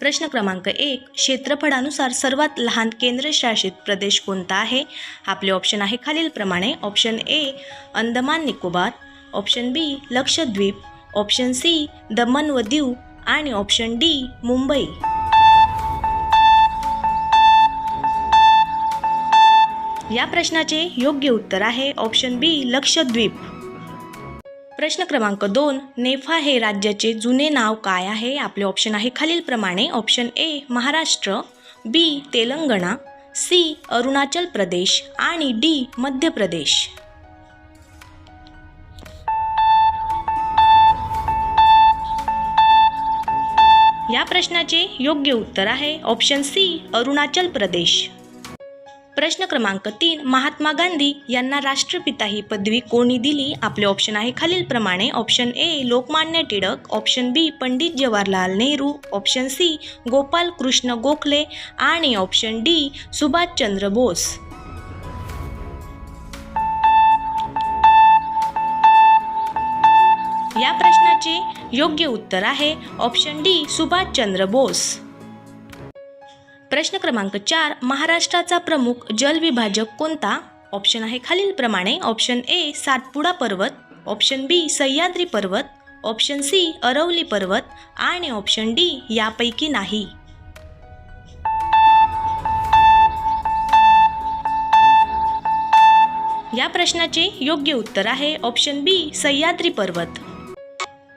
प्रश्न क्रमांक एक क्षेत्रफळानुसार सर्वात लहान केंद्रशासित प्रदेश कोणता आहे? आपले ऑप्शन आहे खालीलप्रमाणे. Option A Andaman Nicobar. Option B Lakshadweep. Option C Daman व दीव. आणि ऑप्शन डी मुंबई. या प्रश्नाचे योग्य उत्तर आहे. Option B Lakshadweep. प्रश्न क्रमांक दोन नेफा हे राज्याचे जुने नाव काय आहे? आपले ऑप्शन आहे खालीलप्रमाणे. Option A Maharashtra. B Telangana. C Arunachal Pradesh. आणि डी मध्य प्रदेश. या प्रश्नाचे योग्य उत्तर आहे. Option C Arunachal Pradesh. प्रश्न क्रमांक तीन महात्मा गांधी यांना राष्ट्रपिता ही पदवी कोणी दिली? आपले ऑप्शन आहे खालीलप्रमाणे option A Lokmanya Tilak. Option B Pandit Jawaharlal Nehru. Option C Gopal Krishna Gokhale. आणि ऑप्शन डी सुभाषचंद्र बोस. या प्रश्नाचे योग्य उत्तर आहे. Option D Subhash Chandra Bose. प्रश्न क्रमांक चार महाराष्ट्राचा प्रमुख जलविभाजक कोणता? ऑप्शन आहे खालीलप्रमाणे ऑप्शन ए सातपुडा पर्वत. ऑप्शन बी सह्याद्री पर्वत. ऑप्शन सी अरवली पर्वत. आणि ऑप्शन डी यापैकी नाही. या प्रश्नाचे योग्य उत्तर आहे. ऑप्शन बी सह्याद्री पर्वत.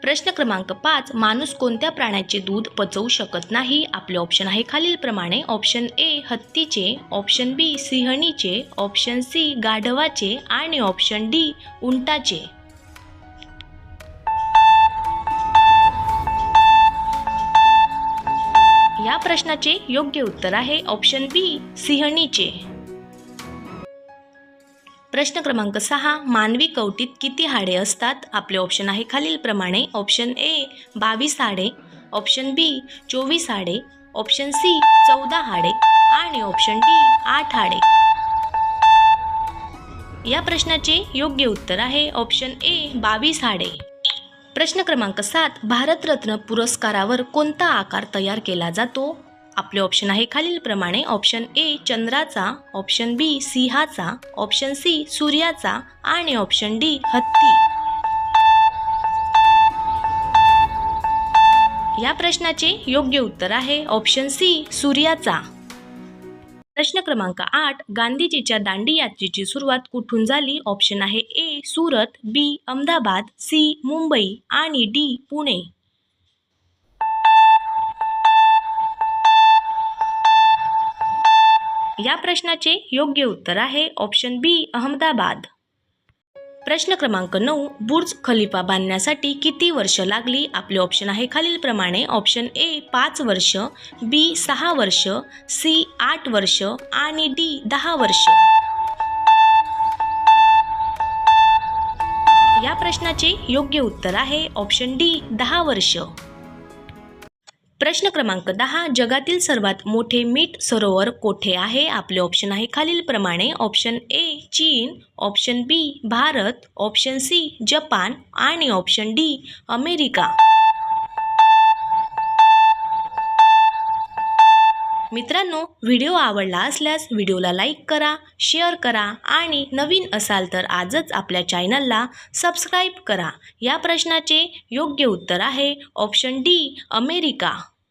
प्रश्न क्रमांक पाच माणूस कोणत्या प्राण्याचे दूध पचवू शकत नाही? आपले ऑप्शन आहे खालीलप्रमाणे ऑप्शन ए हत्तीचे. ऑप्शन बी सिंहणीचे. ऑप्शन सी गाढवाचे. आणि ऑप्शन डी उंटाचे. या प्रश्नाचे योग्य उत्तर आहे. ऑप्शन बी सिंहणीचे. प्रश्न क्रमांक सहा मानवी कवटीत किती हाडे असतात? आपले ऑप्शन आहे खालीलप्रमाणे ऑप्शन ए बावीस हाडे. ऑप्शन बी चोवीस हाडे. ऑप्शन सी चौदा हाडे. आणि ऑप्शन डी आठ हाडे. या प्रश्नाचे योग्य उत्तर आहे. ऑप्शन ए बावीस हाडे. प्रश्न क्रमांक सात भारतरत्न पुरस्कारावर कोणता आकार तयार केला जातो? आपले ऑप्शन आहे खालीलप्रमाणे. ऑप्शन ए चंद्राचा. ऑप्शन बी सिंहाचा. ऑप्शन सी सूर्याचा. आणि ऑप्शन डी हत्ती. या प्रश्नाचे योग्य उत्तर आहे. ऑप्शन सी सूर्याचा. प्रश्न क्रमांक आठ गांधीजीच्या दांडी यात्रेची सुरुवात कुठून झाली? ऑप्शन आहे A Surat B Ahmedabad C Mumbai आणि डी पुणे. या प्रश्नाचे योग्य उत्तर आहे ऑप्शन बी अहमदाबाद. प्रश्न क्रमांक नऊ बुर्ज खलिफा बांधण्यासाठी किती वर्ष लागली? आपले ऑप्शन आहे खालीलप्रमाणे ऑप्शन ए पाच वर्ष बी सहा वर्ष सी आठ वर्ष आणि डी दहा वर्ष. या प्रश्नाचे योग्य उत्तर आहे ऑप्शन डी दहा वर्ष. प्रश्न क्रमांक दहा जगातील सर्वात मोठे मीठ सरोवर कोठे आहे? आपले ऑप्शन आहे खालीलप्रमाणे ऑप्शन ए चीन. Option B Bharat. Option C Japan. आणि ऑप्शन डी अमेरिका. मित्रांनो व्हिडिओ आवडला असल्यास व्हिडिओला लाईक करा शेअर करा आणि नवीन असाल तर आजच आपल्या चॅनलला सबस्क्राईब करा. या प्रश्नाचे योग्य उत्तर आहे ऑप्शन डी अमेरिका.